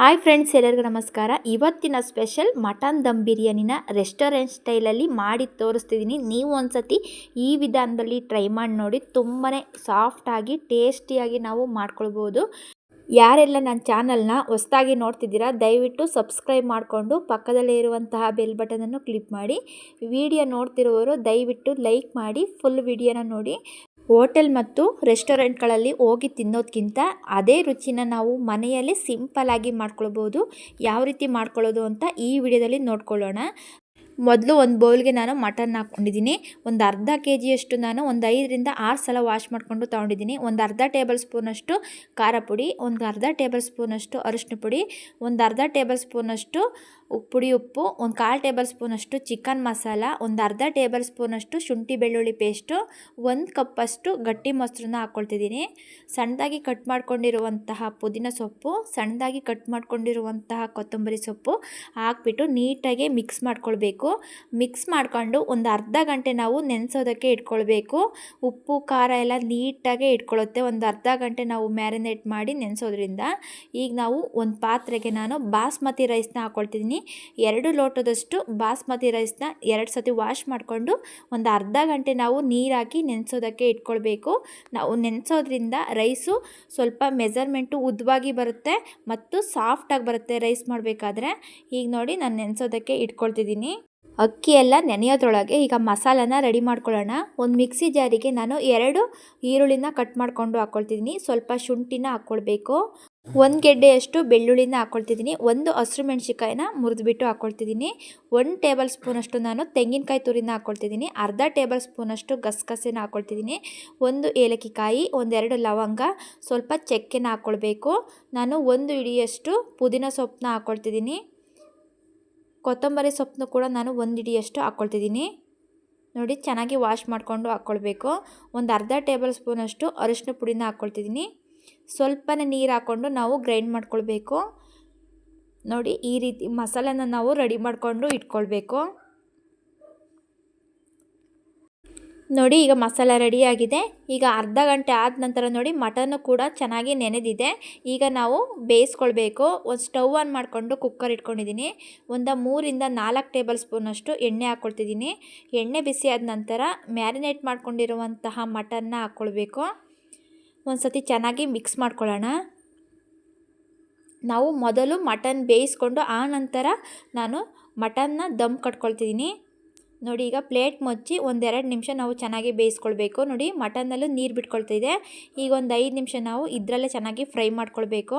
Hi friends, ಎಲ್ಲರಿಗೂ ನಮಸ್ಕಾರ. ಇವತ್ತಿನ ಸ್ಪೆಷಲ್ ಮಟನ್ ದಮ್ ಬಿರಿಯಾನಿನ ರೆಸ್ಟೋರೆಂಟ್ ಸ್ಟೈಲಲ್ಲಿ ಮಾಡಿ ತೋರಿಸ್ತಿದ್ದೀನಿ. ನೀವು ಒಂದ್ಸತಿ ಈ ವಿಧಾನದಲ್ಲಿ ಟ್ರೈ ಮಾಡಿ ನೋಡಿ. ತುಂಬಾ ಸಾಫ್ಟಾಗಿ ಟೇಸ್ಟಿಯಾಗಿ ನಾವು ಮಾಡ್ಕೊಳ್ಬೋದು. ಯಾರೆಲ್ಲ ನನ್ನ ಚಾನಲ್ನ ಹೊಸ್ದಾಗಿ ನೋಡ್ತಿದ್ದೀರಾ, ದಯವಿಟ್ಟು ಸಬ್ಸ್ಕ್ರೈಬ್ ಮಾಡಿಕೊಂಡು ಪಕ್ಕದಲ್ಲೇ ಇರುವಂತಹ ಬೆಲ್ ಬಟನನ್ನು ಕ್ಲಿಕ್ ಮಾಡಿ. ವಿಡಿಯೋ ನೋಡ್ತಿರುವವರು ದಯವಿಟ್ಟು ಲೈಕ್ ಮಾಡಿ, ಫುಲ್ ವಿಡಿಯೋನ ನೋಡಿ. ಹೋಟೆಲ್ ಮತ್ತು ರೆಸ್ಟೋರೆಂಟ್ಗಳಲ್ಲಿ ಹೋಗಿ ತಿನ್ನೋದಕ್ಕಿಂತ ಅದೇ ರುಚಿನ ನಾವು ಮನೆಯಲ್ಲೇ ಸಿಂಪಲ್ಲಾಗಿ ಮಾಡ್ಕೊಳ್ಬೋದು. ಯಾವ ರೀತಿ ಮಾಡ್ಕೊಳ್ಳೋದು ಅಂತ ಈ ವಿಡಿಯೋದಲ್ಲಿ ನೋಡ್ಕೊಳ್ಳೋಣ. ಮೊದಲು ಒಂದು ಬೌಲ್ಗೆ ನಾನು ಮಟನ್ ಹಾಕ್ಕೊಂಡಿದ್ದೀನಿ. ಒಂದು ಅರ್ಧ ಕೆ ಜಿಯಷ್ಟು ನಾನು ಒಂದು ಐದರಿಂದ ಆರು ಸಲ ವಾಶ್ ಮಾಡಿಕೊಂಡು ತೊಗೊಂಡಿದ್ದೀನಿ. ಒಂದು ಅರ್ಧ ಟೇಬಲ್ ಸ್ಪೂನಷ್ಟು ಖಾರ ಪುಡಿ, ಒಂದು ಅರ್ಧ ಟೇಬಲ್ ಸ್ಪೂನಷ್ಟು ಅರಿಶಿನ ಪುಡಿ, ಒಂದು ಅರ್ಧ ಟೇಬಲ್ ಸ್ಪೂನಷ್ಟು ಪುಡಿ ಉಪ್ಪು, ಒಂದು ಕಾಲು ಟೇಬಲ್ ಸ್ಪೂನಷ್ಟು ಚಿಕನ್ ಮಸಾಲ ಒಂದು ಅರ್ಧ ಟೇಬಲ್ ಸ್ಪೂನಷ್ಟು ಶುಂಠಿ ಬೆಳ್ಳುಳ್ಳಿ ಪೇಸ್ಟು ಒಂದು ಕಪ್ಪಷ್ಟು ಗಟ್ಟಿ ಮೊಸರನ್ನ ಹಾಕ್ಕೊಳ್ತಿದ್ದೀನಿ ಸಣ್ಣದಾಗಿ ಕಟ್ ಮಾಡ್ಕೊಂಡಿರುವಂತಹ ಪುದೀನ ಸೊಪ್ಪು, ಸಣ್ಣದಾಗಿ ಕಟ್ ಮಾಡ್ಕೊಂಡಿರುವಂತಹ ಕೊತ್ತಂಬರಿ ಸೊಪ್ಪು ಹಾಕ್ಬಿಟ್ಟು ನೀಟಾಗಿ ಮಿಕ್ಸ್ ಮಾಡ್ಕೊಳ್ಬೇಕು. ಮಿಕ್ಸ್ ಮಾಡಿಕೊಂಡು ಒಂದು ಅರ್ಧ ಗಂಟೆ ನಾವು ನೆನೆಸೋದಕ್ಕೆ ಇಟ್ಕೊಳ್ಬೇಕು. ಉಪ್ಪು, ಖಾರ ಎಲ್ಲ ನೀಟಾಗೆ ಇಟ್ಕೊಳ್ಳುತ್ತೆ ಒಂದು ಅರ್ಧ ಗಂಟೆ ನಾವು ಮ್ಯಾರಿನೇಟ್ ಮಾಡಿ ನೆನೆಸೋದ್ರಿಂದ ಈಗ ನಾವು ಒಂದು ಪಾತ್ರೆಗೆ ನಾನು ಬಾಸ್ಮತಿ ರೈಸ್ನ ಹಾಕ್ಕೊಳ್ತಿದ್ದೀನಿ ಎರಡು ಲೋಟದಷ್ಟು ಬಾಸ್ಮತಿ ರೈಸ್ನ ಎರಡು ಸತಿ ವಾಶ್ ಮಾಡಿಕೊಂಡು ಒಂದು ಅರ್ಧ ಗಂಟೆ ನಾವು ನೀರಾಕಿ ನೆನೆಸೋದಕ್ಕೆ ಇಟ್ಕೊಳ್ಬೇಕು. ನಾವು ನೆನೆಸೋದ್ರಿಂದ ರೈಸು ಸ್ವಲ್ಪ ಮೆಜರ್ಮೆಂಟು ಉದ್ದವಾಗಿ ಬರುತ್ತೆ ಮತ್ತು ಸಾಫ್ಟಾಗಿ ಬರುತ್ತೆ ರೈಸ್ ಮಾಡಬೇಕಾದ್ರೆ. ಈಗ ನೋಡಿ ನಾನು ನೆನೆಸೋದಕ್ಕೆ ಇಟ್ಕೊಳ್ತಿದ್ದೀನಿ. ಅಕ್ಕಿ ಎಲ್ಲ ನೆನೆಯೋದ್ರೊಳಗೆ ಈಗ ಮಸಾಲನ ರೆಡಿ ಮಾಡ್ಕೊಳ್ಳೋಣ. ಒಂದು ಮಿಕ್ಸಿ ಜಾರಿಗೆ ನಾನು ಎರಡು ಈರುಳ್ಳಿನ ಕಟ್ ಮಾಡಿಕೊಂಡು ಹಾಕ್ಕೊಳ್ತಿದ್ದೀನಿ ಸ್ವಲ್ಪ ಶುಂಠಿನ ಹಾಕ್ಕೊಳ್ಬೇಕು ಒಂದು ಗೆಡ್ಡೆಯಷ್ಟು ಬೆಳ್ಳುಳ್ಳಿನ ಹಾಕ್ಕೊಳ್ತಿದ್ದೀನಿ ಒಂದು ಹಸಿರು ಮೆಣಸಿಕಾಯಿನ ಮುರಿದ್ಬಿಟ್ಟು ಹಾಕ್ಕೊಳ್ತಿದ್ದೀನಿ ಒಂದು ಟೇಬಲ್ ಸ್ಪೂನಷ್ಟು ನಾನು ತೆಂಗಿನಕಾಯಿ ತುರಿನ ಹಾಕ್ಕೊಳ್ತಿದ್ದೀನಿ ಅರ್ಧ ಟೇಬಲ್ ಸ್ಪೂನಷ್ಟು ಗಸಗಸೆನ ಹಾಕ್ಕೊಳ್ತಿದ್ದೀನಿ ಒಂದು ಏಲಕ್ಕಿ ಕಾಯಿ ಒಂದೆರಡು ಲವಂಗ, ಸ್ವಲ್ಪ ಚಕ್ಕೆನ ಹಾಕ್ಕೊಳ್ಬೇಕು ನಾನು ಒಂದು ಇಡಿಯಷ್ಟು ಪುದೀನ ಸೊಪ್ಪನ್ನ ಹಾಕ್ಕೊಳ್ತಿದ್ದೀನಿ ಕೊತ್ತಂಬರಿ ಸೊಪ್ಪನ್ನು ಕೂಡ ನಾನು ಒಂದು ಹಿಡಿಯಷ್ಟು ಹಾಕ್ಕೊಳ್ತಿದ್ದೀನಿ. ನೋಡಿ, ಚೆನ್ನಾಗಿ ವಾಶ್ ಮಾಡಿಕೊಂಡು ಹಾಕ್ಕೊಳ್ಬೇಕು. ಒಂದು ಅರ್ಧ ಟೇಬಲ್ ಸ್ಪೂನಷ್ಟು ಅರಿಶಿನ ಪುಡಿನ ಹಾಕ್ಕೊಳ್ತಿದ್ದೀನಿ. ಸ್ವಲ್ಪನೇ ನೀರು ಹಾಕ್ಕೊಂಡು ನಾವು ಗ್ರೈಂಡ್ ಮಾಡ್ಕೊಳ್ಬೇಕು. ನೋಡಿ, ಈ ರೀತಿ ಮಸಾಲೆನ ನಾವು ರೆಡಿ ಮಾಡಿಕೊಂಡು ಇಟ್ಕೊಳ್ಬೇಕು. ನೋಡಿ ಈಗ ಮಸಾಲ ರೆಡಿಯಾಗಿದೆ ಈಗ ಅರ್ಧ ಗಂಟೆ ಆದ ನಂತರ ನೋಡಿ ಮಟನ್ನು ಕೂಡ ಚೆನ್ನಾಗಿ ನೆನೆದಿದೆ. ಈಗ ನಾವು ಬೇಯಿಸ್ಕೊಳ್ಬೇಕು. ಒಂದು ಸ್ಟವ್ ಆನ್ ಮಾಡಿಕೊಂಡು ಕುಕ್ಕರ್ ಇಟ್ಕೊಂಡಿದ್ದೀನಿ. ಒಂದು ಮೂರಿಂದ ನಾಲ್ಕು ಟೇಬಲ್ ಸ್ಪೂನಷ್ಟು ಎಣ್ಣೆ ಹಾಕ್ಕೊಳ್ತಿದ್ದೀನಿ ಎಣ್ಣೆ ಬಿಸಿ ಆದ ನಂತರ ಮ್ಯಾರಿನೇಟ್ ಮಾಡ್ಕೊಂಡಿರುವಂತಹ ಮಟನ್ನ ಹಾಕ್ಕೊಳ್ಬೇಕು ಒಂದು ಸತಿ ಚೆನ್ನಾಗಿ ಮಿಕ್ಸ್ ಮಾಡ್ಕೊಳ್ಳೋಣ. ನಾವು ಮೊದಲು ಮಟನ್ ಬೇಯಿಸ್ಕೊಂಡು ಆ ನಂತರ ನಾನು ಮಟನ್ನ ದಮ್ ಕಟ್ಕೊಳ್ತಿದ್ದೀನಿ. ನೋಡಿ, ಈಗ ಪ್ಲೇಟ್ ಮುಚ್ಚಿ ಒಂದೆರಡು ನಿಮಿಷ ನಾವು ಚೆನ್ನಾಗಿ ಬೇಯಿಸ್ಕೊಳ್ಬೇಕು. ನೋಡಿ, ಮಟನ್ನಲ್ಲೂ ನೀರು ಬಿಟ್ಕೊಳ್ತಿದೆ. ಈಗ ಒಂದು ಐದು ನಿಮಿಷ ನಾವು ಇದರಲ್ಲೇ ಚೆನ್ನಾಗಿ ಫ್ರೈ ಮಾಡ್ಕೊಳ್ಬೇಕು.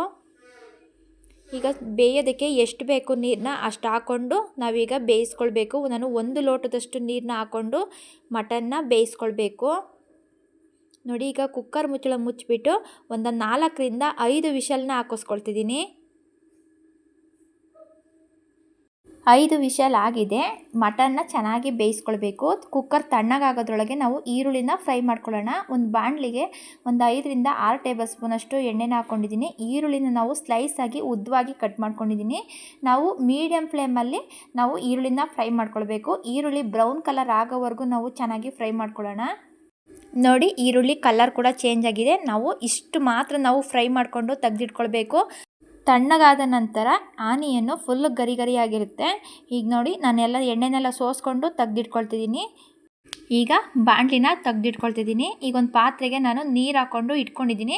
ಈಗ ಬೇಯೋದಕ್ಕೆ ಎಷ್ಟು ಬೇಕು ನೀರನ್ನ ಅಷ್ಟು ಹಾಕ್ಕೊಂಡು ನಾವೀಗ ಬೇಯಿಸ್ಕೊಳ್ಬೇಕು. ನಾನು ಒಂದು ಲೋಟದಷ್ಟು ನೀರನ್ನ ಹಾಕ್ಕೊಂಡು ಮಟನ್ನ ಬೇಯಿಸ್ಕೊಳ್ಬೇಕು. ನೋಡಿ, ಈಗ ಕುಕ್ಕರ್ ಮುಚ್ಚಳ ಮುಚ್ಚಿಬಿಟ್ಟು ಒಂದು ನಾಲ್ಕರಿಂದ ಐದು ವಿಷಲ್ನ ಹಾಕಿಸ್ಕೊಳ್ತಿದ್ದೀನಿ ಐದು ವಿಷಲ್ ಆಗಿದೆ. ಮಟನ್ನ ಚೆನ್ನಾಗಿ ಬೇಯಿಸ್ಕೊಳ್ಬೇಕು. ಕುಕ್ಕರ್ ತಣ್ಣಗಾಗೋದ್ರೊಳಗೆ ನಾವು ಈರುಳ್ಳಿನ ಫ್ರೈ ಮಾಡ್ಕೊಳ್ಳೋಣ. ಒಂದು ಬಾಣಲಿಗೆ ಒಂದು ಐದರಿಂದ ಆರು ಟೇಬಲ್ ಸ್ಪೂನಷ್ಟು ಎಣ್ಣೆನ ಹಾಕ್ಕೊಂಡಿದ್ದೀನಿ. ಈರುಳ್ಳಿನ ನಾವು ಸ್ಲೈಸ್ ಆಗಿ ಉದ್ದವಾಗಿ ಕಟ್ ಮಾಡ್ಕೊಂಡಿದ್ದೀನಿ. ನಾವು ಮೀಡಿಯಮ್ ಫ್ಲೇಮಲ್ಲಿ ನಾವು ಈರುಳ್ಳಿನ ಫ್ರೈ ಮಾಡ್ಕೊಳ್ಬೇಕು. ಈರುಳ್ಳಿ ಬ್ರೌನ್ ಕಲರ್ ಆಗೋವರೆಗೂ ನಾವು ಚೆನ್ನಾಗಿ ಫ್ರೈ ಮಾಡ್ಕೊಳ್ಳೋಣ. ನೋಡಿ, ಈರುಳ್ಳಿ ಕಲರ್ ಕೂಡ ಚೇಂಜ್ ಆಗಿದೆ. ನಾವು ಇಷ್ಟು ಮಾತ್ರ ನಾವು ಫ್ರೈ ಮಾಡಿಕೊಂಡು ತೆಗೆದಿಟ್ಕೊಳ್ಬೇಕು. ತಣ್ಣಗಾದ ನಂತರ ಆನಿಯನ್ನು ಫುಲ್ ಗರಿ ಗರಿಯಾಗಿರುತ್ತೆ ಈಗ ನೋಡಿ ನಾನೆಲ್ಲ ಎಣ್ಣೆನೆಲ್ಲ ಸೋಸ್ಕೊಂಡು ತೆಗ್ದಿಟ್ಕೊಳ್ತಿದ್ದೀನಿ. ಈಗ ಬಾಣಲಿನ ತೆಗ್ದಿಟ್ಕೊಳ್ತಿದ್ದೀನಿ. ಈಗ ಒಂದು ಪಾತ್ರೆಗೆ ನಾನು ನೀರು ಹಾಕ್ಕೊಂಡು ಇಟ್ಕೊಂಡಿದ್ದೀನಿ.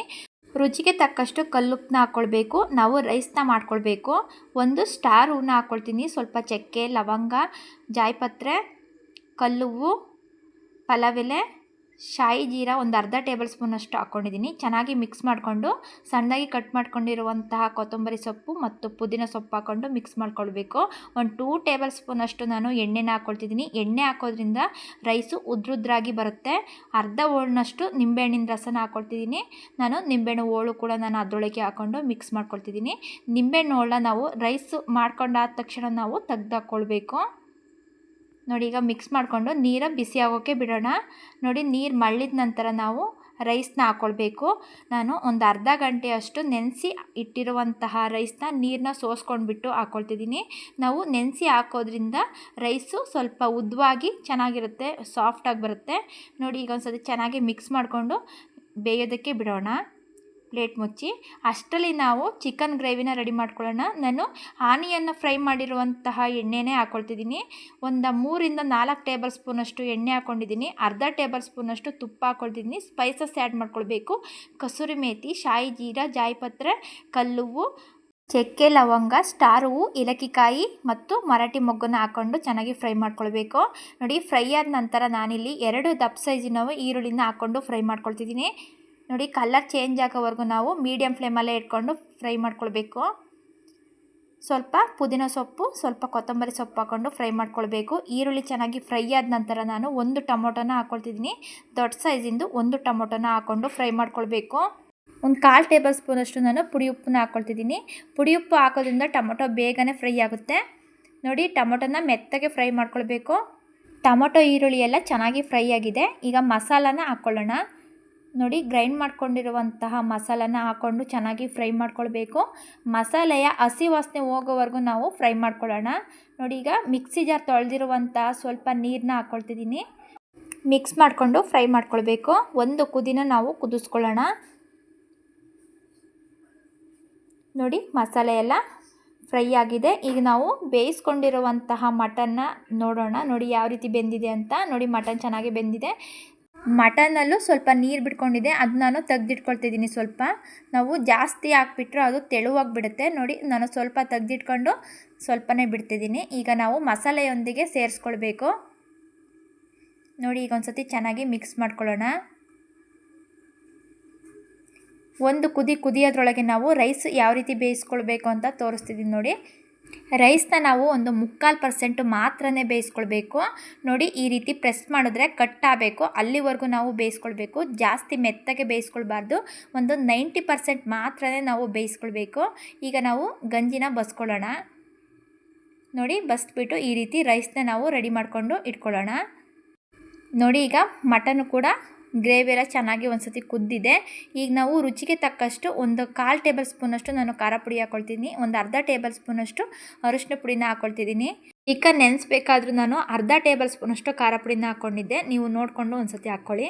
ರುಚಿಗೆ ತಕ್ಕಷ್ಟು ಕಲ್ಲುಪ್ಪನ್ನ ಹಾಕ್ಕೊಳ್ಬೇಕು ನಾವು ರೈಸ್ನ ಮಾಡ್ಕೊಳ್ಬೇಕು. ಒಂದು ಸ್ಟಾರ್ ಹೂವನ್ನ ಹಾಕ್ಕೊಳ್ತೀನಿ ಸ್ವಲ್ಪ ಚಕ್ಕೆ, ಲವಂಗ, ಜಾಯಿಪತ್ರೆ, ಕಲ್ಲುವು, ಪಲಾವೆಲೆ. ಶಾಯಿ ಜೀರಾ ಒಂದು ಅರ್ಧ ಟೇಬಲ್ ಸ್ಪೂನಷ್ಟು ಹಾಕ್ಕೊಂಡಿದ್ದೀನಿ. ಚೆನ್ನಾಗಿ ಮಿಕ್ಸ್ ಮಾಡಿಕೊಂಡು, ಸಣ್ಣದಾಗಿ ಕಟ್ ಮಾಡ್ಕೊಂಡಿರುವಂತಹ ಕೊತ್ತಂಬರಿ ಸೊಪ್ಪು ಮತ್ತು ಪುದೀನ ಸೊಪ್ಪು ಹಾಕ್ಕೊಂಡು ಮಿಕ್ಸ್ ಮಾಡ್ಕೊಳ್ಬೇಕು. ಒಂದು ಟೂ ಟೇಬಲ್ ಸ್ಪೂನಷ್ಟು ನಾನು ಎಣ್ಣೆನ ಹಾಕ್ಕೊಳ್ತಿದ್ದೀನಿ ಎಣ್ಣೆ ಹಾಕೋದ್ರಿಂದ ರೈಸು ಉದ್ರುದ್ರಾಗಿ ಬರುತ್ತೆ. ಅರ್ಧ ಹೋಳಿನಷ್ಟು ನಿಂಬೆಹಣ್ಣಿನ ರಸನ ಹಾಕ್ಕೊಳ್ತಿದ್ದೀನಿ ನಾನು ನಿಂಬೆಹಣ್ಣು ಹೋಳು ಕೂಡ ನಾನು ಅದರೊಳಗೆ ಹಾಕ್ಕೊಂಡು ಮಿಕ್ಸ್ ಮಾಡ್ಕೊಳ್ತಿದ್ದೀನಿ. ನಿಂಬೆಹಣ್ಣು ಹೋಳನ್ನ ನಾವು ರೈಸು ಮಾಡ್ಕೊಂಡಾದ ತಕ್ಷಣ ನಾವು ತೆಗ್ದಾಕ್ಕೊಳ್ಬೇಕು ನೋಡಿ, ಈಗ ಮಿಕ್ಸ್ ಮಾಡಿಕೊಂಡು ನೀರ ಬಿಸಿ ಆಗೋಕ್ಕೆ ಬಿಡೋಣ. ನೋಡಿ, ನೀರು ಮಳ್ಳಿದ ನಂತರ ನಾವು ರೈಸ್ನ ಹಾಕ್ಕೊಳ್ಬೇಕು ನಾನು ಒಂದು ಅರ್ಧ ಗಂಟೆಯಷ್ಟು ನೆನೆಸಿ ಇಟ್ಟಿರುವಂತಹ ರೈಸ್ನ ನೀರನ್ನ ಸೋಸ್ಕೊಂಡ್ಬಿಟ್ಟು ಹಾಕ್ಕೊಳ್ತಿದ್ದೀನಿ ನಾವು ನೆನೆಸಿ ಹಾಕೋದ್ರಿಂದ ರೈಸು ಸ್ವಲ್ಪ ಉದ್ದವಾಗಿ ಚೆನ್ನಾಗಿರುತ್ತೆ ಸಾಫ್ಟಾಗಿ ಬರುತ್ತೆ. ನೋಡಿ, ಈಗ ಒಂದು ಸತಿ ಚೆನ್ನಾಗಿ ಮಿಕ್ಸ್ ಮಾಡಿಕೊಂಡು ಬೇಯೋದಕ್ಕೆ ಬಿಡೋಣ. ಪ್ಲೇಟ್ ಮುಚ್ಚಿ ಅಷ್ಟರಲ್ಲಿ ನಾವು ಚಿಕನ್ ಗ್ರೇವಿನ ರೆಡಿ ಮಾಡ್ಕೊಳ್ಳೋಣ. ನಾನು ಆನಿಯನ್ನು ಫ್ರೈ ಮಾಡಿರುವಂತಹ ಎಣ್ಣೆನೇ ಹಾಕ್ಕೊಳ್ತಿದ್ದೀನಿ ಒಂದು ಮೂರಿಂದ ನಾಲ್ಕು ಟೇಬಲ್ ಸ್ಪೂನಷ್ಟು ಎಣ್ಣೆ ಹಾಕ್ಕೊಂಡಿದ್ದೀನಿ ಅರ್ಧ ಟೇಬಲ್ ಸ್ಪೂನಷ್ಟು ತುಪ್ಪ ಹಾಕ್ಕೊಳ್ತಿದ್ದೀನಿ ಸ್ಪೈಸಸ್ ಆ್ಯಡ್ ಮಾಡ್ಕೊಳ್ಬೇಕು. ಕಸೂರಿ ಮೇಥಿ ಶಾಯಿ ಜೀರಾ, ಜಾಯಿಪತ್ರೆ ಹೂವು ಚಕ್ಕೆ ಲವಂಗ, ಸ್ಟಾರ್ ಹೂವು ಏಲಕ್ಕಿಕಾಯಿ ಮತ್ತು ಮರಾಠಿ ಮೊಗ್ಗನ್ನು ಹಾಕ್ಕೊಂಡು ಚೆನ್ನಾಗಿ ಫ್ರೈ ಮಾಡ್ಕೊಳ್ಬೇಕು. ನೋಡಿ, ಫ್ರೈ ಆದ ನಂತರ ನಾನಿಲ್ಲಿ ಎರಡು ದಪ್ಪ ಸೈಜಿನವು ಈರುಳ್ಳಿನ ಹಾಕ್ಕೊಂಡು ಫ್ರೈ ಮಾಡ್ಕೊಳ್ತಿದ್ದೀನಿ. ನೋಡಿ ಕಲರ್ ಚೇಂಜ್ ಆಗೋವರೆಗೂ ನಾವು ಮೀಡಿಯಮ್ ಫ್ಲೇಮಲ್ಲೇ ಇಟ್ಕೊಂಡು ಫ್ರೈ ಮಾಡ್ಕೊಳ್ಬೇಕು. ಸ್ವಲ್ಪ ಪುದೀನ ಸೊಪ್ಪು, ಸ್ವಲ್ಪ ಕೊತ್ತಂಬರಿ ಸೊಪ್ಪು ಹಾಕ್ಕೊಂಡು ಫ್ರೈ ಮಾಡ್ಕೊಳ್ಬೇಕು. ಈರುಳ್ಳಿ ಚೆನ್ನಾಗಿ ಫ್ರೈ ಆದ ನಂತರ ನಾನು ಒಂದು ಟೊಮೊಟೊನ ಹಾಕ್ಕೊಳ್ತಿದ್ದೀನಿ ದೊಡ್ಡ ಸೈಜಿಂದು ಒಂದು ಟೊಮೊಟೊನ ಹಾಕ್ಕೊಂಡು ಫ್ರೈ ಮಾಡ್ಕೊಳ್ಬೇಕು. ಒಂದು ಕಾಲು ಟೇಬಲ್ ಸ್ಪೂನಷ್ಟು ನಾನು ಪುಡಿ ಉಪ್ಪನ್ನ ಹಾಕ್ಕೊಳ್ತಿದ್ದೀನಿ ಪುಡಿ ಉಪ್ಪು ಹಾಕೋದ್ರಿಂದ ಟೊಮೊಟೊ ಬೇಗನೆ ಫ್ರೈ ಆಗುತ್ತೆ. ನೋಡಿ ಟೊಮೊಟೊನ ಮೆತ್ತಗೆ ಫ್ರೈ ಮಾಡ್ಕೊಳ್ಬೇಕು. ಟೊಮೊಟೊ ಈರುಳ್ಳಿ ಎಲ್ಲ ಚೆನ್ನಾಗಿ ಫ್ರೈ ಆಗಿದೆ. ಈಗ ಮಸಾಲಾನ ಹಾಕ್ಕೊಳ್ಳೋಣ ನೋಡಿ ಗ್ರೈಂಡ್ ಮಾಡ್ಕೊಂಡಿರುವಂತಹ ಮಸಾಲಾನ ಹಾಕ್ಕೊಂಡು ಚೆನ್ನಾಗಿ ಫ್ರೈ ಮಾಡ್ಕೊಳ್ಬೇಕು. ಮಸಾಲೆಯ ಹಸಿ ವಾಸನೆ ಹೋಗೋವರೆಗೂ ನಾವು ಫ್ರೈ ಮಾಡ್ಕೊಳ್ಳೋಣ. ನೋಡಿ, ಈಗ ಮಿಕ್ಸಿ ಜಾರ್ ತೊಳೆದಿರುವಂತಹ ಸ್ವಲ್ಪ ನೀರನ್ನ ಹಾಕ್ಕೊಳ್ತಿದ್ದೀನಿ ಮಿಕ್ಸ್ ಮಾಡಿಕೊಂಡು ಫ್ರೈ ಮಾಡ್ಕೊಳ್ಬೇಕು. ಒಂದು ಕುದಿನ ನಾವು ಕುದಿಸ್ಕೊಳ್ಳೋಣ. ನೋಡಿ, ಮಸಾಲೆ ಎಲ್ಲ ಫ್ರೈ ಆಗಿದೆ. ಈಗ ನಾವು ಬೇಯಿಸ್ಕೊಂಡಿರುವಂತಹ ಮಟನ್ನ ನೋಡೋಣ. ನೋಡಿ, ಯಾವ ರೀತಿ ಬೆಂದಿದೆ ಅಂತ. ನೋಡಿ, ಮಟನ್ ಚೆನ್ನಾಗಿ ಬೆಂದಿದೆ. ಮಟನಲ್ಲೂ ಸ್ವಲ್ಪ ನೀರು ಬಿಟ್ಕೊಂಡಿದೆ, ಅದು ನಾನು ತೆಗ್ದಿಟ್ಕೊಳ್ತಿದ್ದೀನಿ ಸ್ವಲ್ಪ. ನಾವು ಜಾಸ್ತಿ ಹಾಕ್ಬಿಟ್ರೆ ಅದು ತೆಳುವಾಗಿ ಬಿಡುತ್ತೆ ನೋಡಿ, ನಾನು ಸ್ವಲ್ಪ ತೆಗ್ದಿಟ್ಕೊಂಡು ಸ್ವಲ್ಪನೇ ಬಿಡ್ತಿದ್ದೀನಿ. ಈಗ ನಾವು ಮಸಾಲೆಯೊಂದಿಗೆ ಸೇರಿಸ್ಕೊಳ್ಬೇಕು. ನೋಡಿ, ಈಗ ಒಂದು ಸತಿ ಚೆನ್ನಾಗಿ ಮಿಕ್ಸ್ ಮಾಡ್ಕೊಳ್ಳೋಣ. ಒಂದು ಕುದಿ ಕುದಿಯೋದ್ರೊಳಗೆ ನಾವು ರೈಸ್ ಯಾವ ರೀತಿ ಬೇಯಿಸ್ಕೊಳ್ಬೇಕು ಅಂತ ತೋರಿಸ್ತಿದ್ದೀನಿ ನೋಡಿ. ರೈಸ್ನ ನಾವು ಒಂದು ಮುಕ್ಕಾಲು ಪರ್ಸೆಂಟು ಮಾತ್ರನೇ ಬೇಯಿಸ್ಕೊಳ್ಬೇಕು. ನೋಡಿ, ಈ ರೀತಿ ಪ್ರೆಸ್ ಮಾಡಿದ್ರೆ ಕಟ್ ಆಗಬೇಕು ಅಲ್ಲಿವರೆಗೂ ನಾವು ಬೇಯಿಸ್ಕೊಳ್ಬೇಕು. ಜಾಸ್ತಿ ಮೆತ್ತಗೆ ಬೇಯಿಸ್ಕೊಳ್ಬಾರ್ದು. ಒಂದು ನೈಂಟಿ ಪರ್ಸೆಂಟ್ ಮಾತ್ರನೇ ನಾವು ಬೇಯಿಸ್ಕೊಳ್ಬೇಕು. ಈಗ ನಾವು ಗಂಜಿನ ಬಸ್ಕೊಳ್ಳೋಣ. ನೋಡಿ, ಬಸ್ಬಿಟ್ಟು ಈ ರೀತಿ ರೈಸ್ನ ನಾವು ರೆಡಿ ಮಾಡಿಕೊಂಡು ಇಟ್ಕೊಳ್ಳೋಣ. ನೋಡಿ, ಈಗ ಮಟನ್ ಕೂಡ ಗ್ರೇವಿ ಎಲ್ಲ ಚೆನ್ನಾಗಿ ಒಂದು ಸತಿ ಕುದ್ದಿದೆ. ಈಗ ನಾವು ರುಚಿಗೆ ತಕ್ಕಷ್ಟು ಒಂದು ಕಾಲು ಟೇಬಲ್ ಸ್ಪೂನಷ್ಟು ನಾನು ಖಾರ ಪುಡಿ ಹಾಕ್ಕೊಳ್ತೀನಿ ಒಂದು ಅರ್ಧ ಟೇಬಲ್ ಸ್ಪೂನಷ್ಟು ಅರಿಶಿನ ಪುಡಿನ ಹಾಕ್ಕೊಳ್ತಿದ್ದೀನಿ ಚಿಕನ್ ನೆನೆಸ್ಬೇಕಾದ್ರೂ ನಾನು ಅರ್ಧ ಟೇಬಲ್ ಸ್ಪೂನಷ್ಟು ಖಾರ ಪುಡಿನ ಹಾಕ್ಕೊಂಡಿದ್ದೆ ನೀವು ನೋಡಿಕೊಂಡು ಒಂದು ಸತಿ ಹಾಕ್ಕೊಳ್ಳಿ.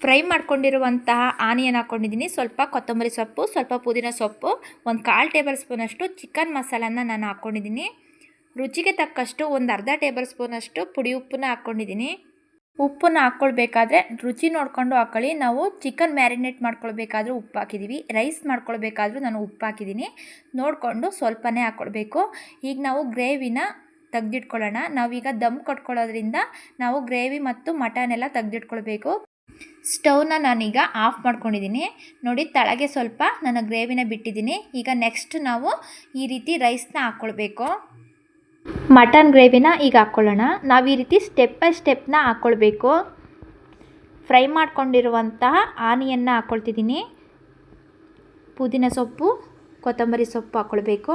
ಫ್ರೈ ಮಾಡ್ಕೊಂಡಿರುವಂತಹ ಆನಿಯನ್ ಹಾಕ್ಕೊಂಡಿದ್ದೀನಿ ಸ್ವಲ್ಪ ಕೊತ್ತಂಬರಿ ಸೊಪ್ಪು, ಸ್ವಲ್ಪ ಪುದೀನ ಸೊಪ್ಪು, ಒಂದು ಕಾಲು ಟೇಬಲ್ ಸ್ಪೂನಷ್ಟು ಚಿಕನ್ ಮಸಾಲನ ನಾನು ಹಾಕ್ಕೊಂಡಿದ್ದೀನಿ ರುಚಿಗೆ ತಕ್ಕಷ್ಟು ಒಂದು ಅರ್ಧ ಟೇಬಲ್ ಸ್ಪೂನಷ್ಟು ಪುಡಿ ಉಪ್ಪನ್ನ ಹಾಕ್ಕೊಂಡಿದ್ದೀನಿ ಉಪ್ಪನ್ನು ಹಾಕ್ಕೊಳ್ಬೇಕಾದ್ರೆ ರುಚಿ ನೋಡಿಕೊಂಡು ಹಾಕ್ಕೊಳ್ಳಿ ನಾವು ಚಿಕನ್ ಮ್ಯಾರಿನೇಟ್ ಮಾಡ್ಕೊಳ್ಬೇಕಾದ್ರೂ ಉಪ್ಪು ಹಾಕಿದ್ದೀವಿ ರೈಸ್ ಮಾಡ್ಕೊಳ್ಬೇಕಾದ್ರೂ ನಾನು ಉಪ್ಪು ಹಾಕಿದ್ದೀನಿ ನೋಡಿಕೊಂಡು ಸ್ವಲ್ಪನೇ ಹಾಕ್ಕೊಳ್ಬೇಕು ಈಗ ನಾವು ಗ್ರೇವಿನ ತೆಗ್ದಿಟ್ಕೊಳ್ಳೋಣ. ನಾವೀಗ ದಮ್ ಕಟ್ಕೊಳ್ಳೋದ್ರಿಂದ ನಾವು ಗ್ರೇವಿ ಮತ್ತು ಮಟನ್ ಎಲ್ಲ ತೆಗ್ದಿಟ್ಕೊಳ್ಬೇಕು. ಸ್ಟವ್ನ ನಾನೀಗ ಆಫ್ ಮಾಡ್ಕೊಂಡಿದ್ದೀನಿ ನೋಡಿ, ತಳಗೆ ಸ್ವಲ್ಪ ನಾನು ಗ್ರೇವಿನ ಬಿಟ್ಟಿದ್ದೀನಿ ಈಗ ನೆಕ್ಸ್ಟ್ ನಾವು ಈ ರೀತಿ ರೈಸ್ನ ಹಾಕ್ಕೊಳ್ಬೇಕು ಮಟನ್ ಗ್ರೇವಿನ ಈಗ ಹಾಕ್ಕೊಳ್ಳೋಣ. ನಾವು ಈ ರೀತಿ ಸ್ಟೆಪ್ ಬೈ ಸ್ಟೆಪ್ನ ಹಾಕ್ಕೊಳ್ಬೇಕು. ಫ್ರೈ ಮಾಡ್ಕೊಂಡಿರುವಂತಹ ಆನಿಯನ್ನು ಹಾಕ್ಕೊಳ್ತಿದ್ದೀನಿ. ಪುದೀನ ಸೊಪ್ಪು, ಕೊತ್ತಂಬರಿ ಸೊಪ್ಪು ಹಾಕ್ಕೊಳ್ಬೇಕು.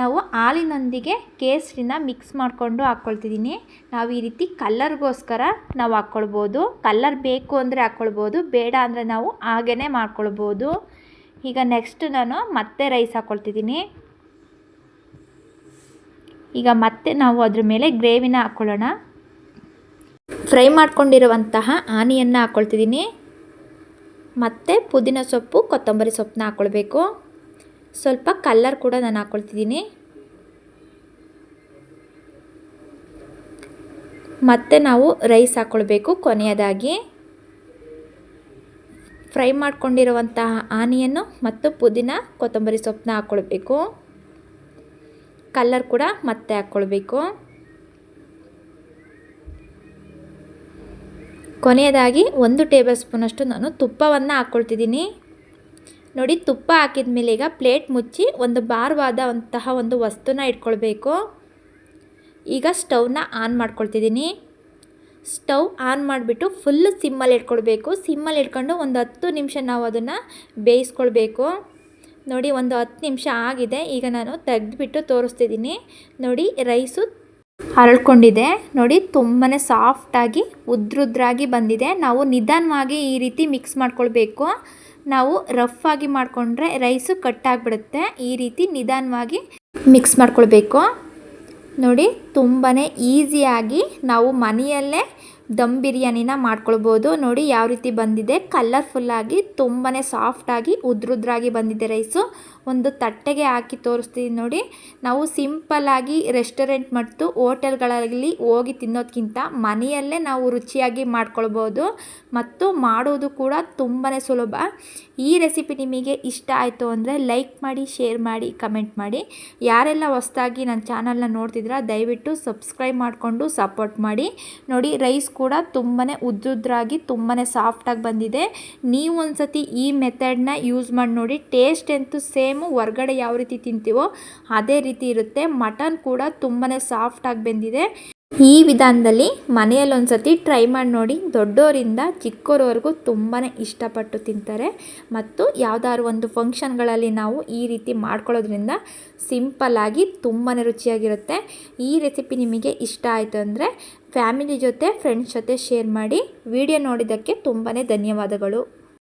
ನಾವು ಹಾಲಿನೊಂದಿಗೆ ಕೇಸರಿನ ಮಿಕ್ಸ್ ಮಾಡಿಕೊಂಡು ಹಾಕ್ಕೊಳ್ತಿದ್ದೀನಿ. ನಾವು ಈ ರೀತಿ ಕಲ್ಲರ್ಗೋಸ್ಕರ ನಾವು ಹಾಕ್ಕೊಳ್ಬೋದು. ಕಲ್ಲರ್ ಬೇಕು ಅಂದರೆ ಹಾಕ್ಕೊಳ್ಬೋದು, ಬೇಡ ಅಂದರೆ ನಾವು ಹಾಗೇ ಮಾಡ್ಕೊಳ್ಬೋದು. ಈಗ ನೆಕ್ಸ್ಟ್ ನಾನು ಮತ್ತೆ ರೈಸ್ ಹಾಕ್ಕೊಳ್ತಿದ್ದೀನಿ. ಈಗ ಮತ್ತೆ ನಾವು ಅದ್ರ ಮೇಲೆ ಗ್ರೇವಿನ ಹಾಕ್ಕೊಳ್ಳೋಣ ಫ್ರೈ ಮಾಡ್ಕೊಂಡಿರುವಂತಹ ಆನಿಯನ್ನು ಹಾಕ್ಕೊಳ್ತಿದ್ದೀನಿ ಮತ್ತು ಪುದೀನ ಸೊಪ್ಪು, ಕೊತ್ತಂಬರಿ ಸೊಪ್ಪನ್ನ ಹಾಕ್ಕೊಳ್ಬೇಕು ಸ್ವಲ್ಪ ಕಲ್ಲರ್ ಕೂಡ ನಾನು ಹಾಕ್ಕೊಳ್ತಿದ್ದೀನಿ ಮತ್ತೆ ನಾವು ರೈಸ್ ಹಾಕ್ಕೊಳ್ಬೇಕು ಕೊನೆಯದಾಗಿ. ಫ್ರೈ ಮಾಡ್ಕೊಂಡಿರುವಂತಹ ಆನಿಯನ್ನು ಮತ್ತು ಪುದೀನ, ಕೊತ್ತಂಬರಿ ಸೊಪ್ಪನ್ನ ಹಾಕ್ಕೊಳ್ಬೇಕು ಕಲ್ಲರ್ ಕೂಡ ಮತ್ತೆ ಹಾಕ್ಕೊಳ್ಬೇಕು. ಕೊನೆಯದಾಗಿ ಒಂದು ಟೇಬಲ್ ಸ್ಪೂನಷ್ಟು ನಾನು ತುಪ್ಪವನ್ನು ಹಾಕ್ಕೊಳ್ತಿದ್ದೀನಿ. ನೋಡಿ, ತುಪ್ಪ ಹಾಕಿದ ಮೇಲೆ ಈಗ ಪ್ಲೇಟ್ ಮುಚ್ಚಿ ಒಂದು ಭಾರವಾದಂತಹ ಒಂದು ವಸ್ತುನ ಇಟ್ಕೊಳ್ಬೇಕು. ಈಗ ಸ್ಟವ್ನ ಆನ್ ಮಾಡ್ಕೊಳ್ತಿದ್ದೀನಿ. ಸ್ಟವ್ ಆನ್ ಮಾಡಿಬಿಟ್ಟು ಫುಲ್ ಸಿಮ್ಮಲ್ಲಿ ಇಟ್ಕೊಳ್ಬೇಕು. ಸಿಮ್ಮಲ್ಲಿ ಇಟ್ಕೊಂಡು ಒಂದು ಹತ್ತು ನಿಮಿಷ ನಾವು ಅದನ್ನು ಬೇಯಿಸ್ಕೊಳ್ಬೇಕು. ನೋಡಿ ಒಂದು ಹತ್ತು ನಿಮಿಷ ಆಗಿದೆ. ಈಗ ನಾನು ತೆಗೆದುಬಿಟ್ಟು ತೋರಿಸ್ತಿದ್ದೀನಿ. ನೋಡಿ ರೈಸು ಅರಳ್ಕೊಂಡಿದೆ ನೋಡಿ ತುಂಬಾ ಸಾಫ್ಟಾಗಿ ಉದ್ರುದ್ರಾಗಿ ಬಂದಿದೆ. ನಾವು ನಿಧಾನವಾಗಿ ಈ ರೀತಿ ಮಿಕ್ಸ್ ಮಾಡ್ಕೊಳ್ಬೇಕು. ನಾವು ರಫ್ ಆಗಿ ಮಾಡಿಕೊಂಡ್ರೆ ರೈಸು ಕಟ್ಟಾಗಿಬಿಡುತ್ತೆ ಈ ರೀತಿ ನಿಧಾನವಾಗಿ ಮಿಕ್ಸ್ ಮಾಡ್ಕೊಳ್ಬೇಕು. ನೋಡಿ ತುಂಬಾ ಈಸಿಯಾಗಿ ನಾವು ಮನೆಯಲ್ಲೇ ದಮ್ ಬಿರಿಯಾನಿನ ಮಾಡ್ಕೊಳ್ಬೋದು. ನೋಡಿ ಯಾವ ರೀತಿ ಬಂದಿದೆ. ಕಲರ್ಫುಲ್ಲಾಗಿ ತುಂಬಾ ಸಾಫ್ಟಾಗಿ ಉದ್ರುದ್ರಾಗಿ ಬಂದಿದೆ ರೈಸು ಒಂದು ತಟ್ಟೆಗೆ ಹಾಕಿ ತೋರಿಸ್ತೀನಿ ನೋಡಿ. ನಾವು ಸಿಂಪಲ್ಲಾಗಿ ರೆಸ್ಟೋರೆಂಟ್ ಮತ್ತು ಹೋಟೆಲ್ಗಳಲ್ಲಿ ಹೋಗಿ ತಿನ್ನೋದಕ್ಕಿಂತ ಮನೆಯಲ್ಲೇ ನಾವು ರುಚಿಯಾಗಿ ಮಾಡ್ಕೊಳ್ಬೋದು. ಮತ್ತು ಮಾಡೋದು ಕೂಡ ತುಂಬಾ ಸುಲಭ. ಈ ರೆಸಿಪಿ ನಿಮಗೆ ಇಷ್ಟ ಆಯಿತು ಅಂದರೆ ಲೈಕ್ ಮಾಡಿ, ಶೇರ್ ಮಾಡಿ, ಕಮೆಂಟ್ ಮಾಡಿ. ಯಾರೆಲ್ಲ ಹೊಸದಾಗಿ ನನ್ನ ಚಾನಲ್ನ ನೋಡ್ತಿದ್ರ ದಯವಿಟ್ಟು ಸಬ್ಸ್ಕ್ರೈಬ್ ಮಾಡಿಕೊಂಡು ಸಪೋರ್ಟ್ ಮಾಡಿ. ನೋಡಿ, ರೈಸ್ ಕೂಡ ತುಂಬಾ ಉದ್ದುದ್ರಾಗಿ ತುಂಬಾ ಸಾಫ್ಟಾಗಿ ಬಂದಿದೆ. ನೀವು ಒಂದ್ಸತಿ ಈ ಮೆಥಡ್ನ ಯೂಸ್ ಮಾಡಿ ನೋಡಿ. ಟೇಸ್ಟ್ ಅಂತೂ ಸೇಮು ಹೊರ್ಗಡೆ ಯಾವ ರೀತಿ ತಿಂತೀವೋ ಅದೇ ರೀತಿ ಇರುತ್ತೆ. ಮಟನ್ ಕೂಡ ತುಂಬಾ ಸಾಫ್ಟಾಗಿ ಬೆಂದಿದೆ. ಈ ವಿಧಾನದಲ್ಲಿ ಮನೆಯಲ್ಲಿ ಒಂದ್ಸತಿ ಟ್ರೈ ಮಾಡಿ ನೋಡಿ. ದೊಡ್ಡೋರಿಂದ ಚಿಕ್ಕವರವರೆಗೂ ತುಂಬಾ ಇಷ್ಟಪಟ್ಟು ತಿಂತಾರೆ. ಮತ್ತು ಯಾವುದಾದ್ರು ಒಂದು ಫಂಕ್ಷನ್ಗಳಲ್ಲಿ ನಾವು ಈ ರೀತಿ ಮಾಡ್ಕೊಳ್ಳೋದ್ರಿಂದ ಸಿಂಪಲ್ಲಾಗಿ ತುಂಬಾ ರುಚಿಯಾಗಿರುತ್ತೆ. ಈ ರೆಸಿಪಿ ನಿಮಗೆ ಇಷ್ಟ ಆಯಿತು ಅಂದರೆ ಫ್ಯಾಮಿಲಿ ಜೊತೆ, ಫ್ರೆಂಡ್ಸ್ ಜೊತೆ ಶೇರ್ ಮಾಡಿ. ವಿಡಿಯೋ ನೋಡಿದ್ದಕ್ಕೆ ತುಂಬಾ ಧನ್ಯವಾದಗಳು.